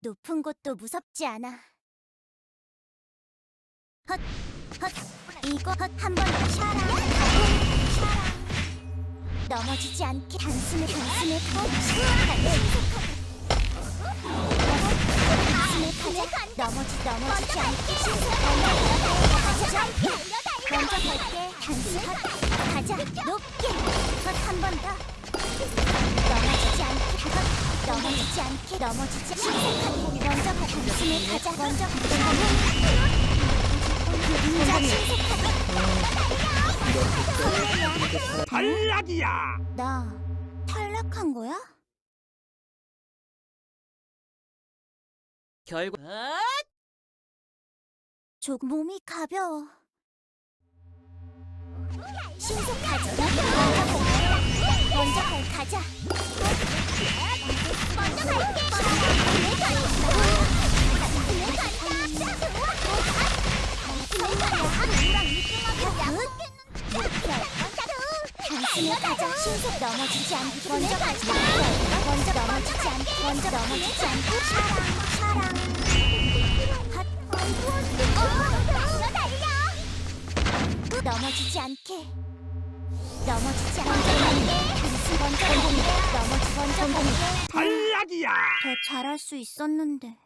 높은 곳도 무섭지 않아. 헛, 헛, 이거 헛 한번더 샤라. 넘어지지 않게 단숨에 단숨에 헛, 단숨에 가자. 넘어지 넘어지지 않게 가자. 먼저 갈게. 단숨 헛, 가자. 높게. 헛 한 번 더. 넘어지지 않게 헛, 넘어지지 않게 넘어지지 신속하게 먼저 가 단숨에 가자. 먼저 가자. 탈락이야. 나 탈락한 거야? 결과 조 몸이 가벼워. 신속하지. 먼저 갈 가자. 단숨에 가자. 신속 넘어지지 않게. 먼저 가자. 먼저 넘어지지 않게. 먼저 넘어지지 않게. 사랑, 사랑. 핫. 넘어지지 않게 넘어지지 않게 단수 먼저 넘어지 먼저 가게 탈락이야. 더 잘할 수 있었는데